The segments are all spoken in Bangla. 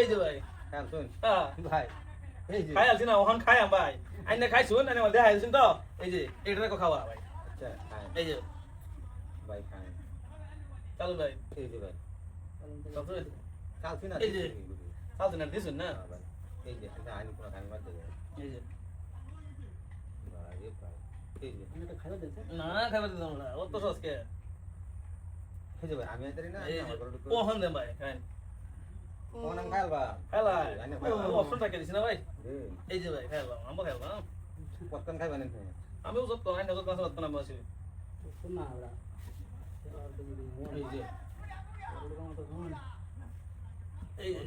এই যে ভাই। খাম শুন। হ্যাঁ। ভাই এই যে। খাই আলছি না ওখান খাই আম ভাই। আইনে খাই শুন আইনে দেখা আইছেন তো। এই যে এটা দেখো খাওয়া ভাই। আচ্ছা এই যে। ভাই খাই। চালু ভাই। এই যে ভাই। চালু কাল শুন এই যে। চালু না দিছুন না? ভাই। এই যে এটা আইনি কোনো খাই মার এই যে। ভাই এই ভাই। এই যে। না খাবার দিতাম না। ও তো সস্কে এই যে ভাই আমি আইতারি না আমার ঘরে ও হন দেন ভাই খাই অপশন থাকে দিছি না ভাই? এই যে ভাই খাইলাম আমরা খাইলাম পটকন খাইবা না আমি ওজত তো আইনে ওজত কাছে না বসি এই যে। এই যে।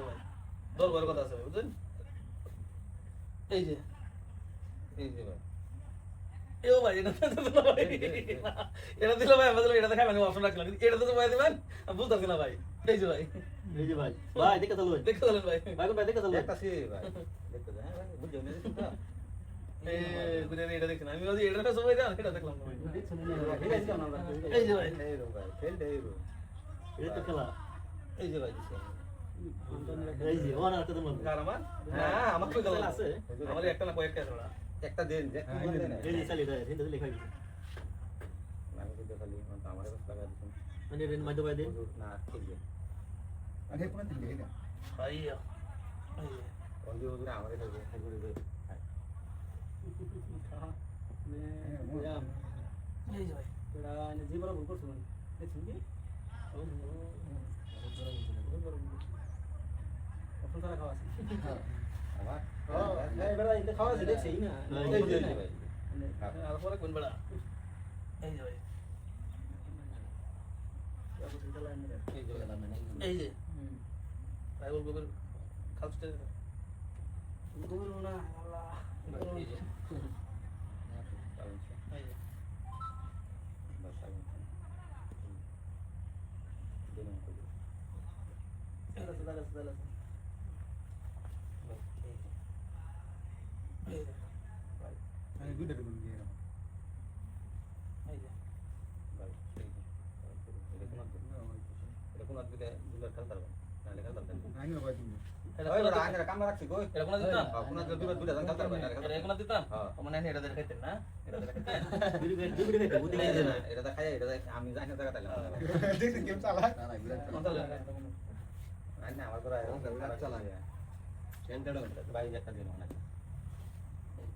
ভাই। দর বড় কথা আছে ভাই, বুঝছেন এই যে। এই যে ভাই। এও ভাই এটা তো দিল ভাই এটা দিল ভাই আমাদের এটা দেখাই মানে অপশন রাখলাম এটা তো ভাই দিবেন আমি বুঝতে পারছি না ভাই এই যে ভাই এই যে ভাই ভাই দেখে চালু দেখতে পেলেন ভাই ভাই ভাই দেখে চালু একটা সি ভাই দেখতে হ্যাঁ ভাই বুঝছ না এই গুনে এটা দেখছেন আমি বলি এটা সবাই দেন এটা দেখলাম না ভাই এই যে ভাই এই রো ভাই ফেল দে রো এই তো খেলা এই যে ভাই এই যে ওনা তো তোমার কার আমার না আমার কই আছে আমার একটা না কয়েকটা আছে ওরা একটা দেন যে কি বলেন এই যে চালি দেয় হিন্দু লেখা গেছে আমি তো খালি মানে আমারে বাস লাগা দিছেন মানে রেন মাইদো ভাই দিন না ঠিক আছে। আরে কোন দিন গেলে ভাই যে দে। এই যে ভুল করছ দেখছেন কি? আমার হ্যাঁ এবারে এটা খাওয়া আছে। এই যে ভাই আর পরে কোন বেলা এই যে। ভাই এই যে এই যে ভাই বলব খালতে এই যে এই যে বাস আমি দেন কই এই যে আমি দুইটা দিন গেলে এই যে ভাই এই যে এটা কোন এটা কোন দিলে দিলে খেলতে পারবে না লেখা পারবে আমি বাবা দিন এটা ওই কোন বড় আঙ্গের কাম রাখছি কই এটা কোন দিতাম কোন দিলে দুটো দুটো খেলতে পারবে না এটা কোন দিতাম হ্যাঁ। ও মানে এটা দেখতে না এটা দেখতে দুই দুই দুই দেখে বুদ্ধি এই যে আমি জানি আমার করে চালা সেন্টার ভাই একটা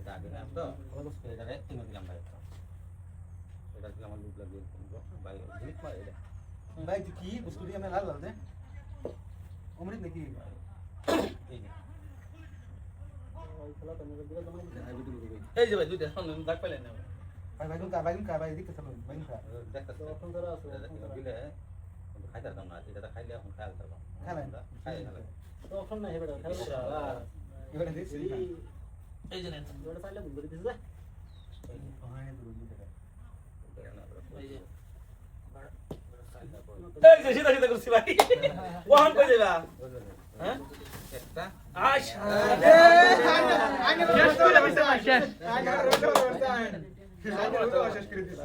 এটা আগে খাই তো এটা রে তিন দিলাম ভাই এটা দিলাম আমার লুক লাগিয়ে ভাই জিনিস পাই এটা ভাই তুই কি বস্তু দিয়ে আমি লাল লাল দে অমৃত নাকি এই যে এই যে ভাই দুইটা সামনে দাগ পাইলেন না ভাই ভাই কোন কা ভাই কোন কা ভাই দেখতে চালো ভাই কোন কা দেখতে তখন তারা আছে দিলে খাইতে পারতাম না এটা খাইলে এখন খাইতে পারতাম খাবেন? খাই খাই তখন না হেবে এবারে দেখছি না এই যে নেন ওটা চাইলে বুঝতে দিছে যা হ্যাঁ দুটো দুটো এই যে সিধা সিধা করছি ভাই ওহান কই যাবা হ্যাঁ একটা আশা করে দিছে আগে শেষ করে দিছে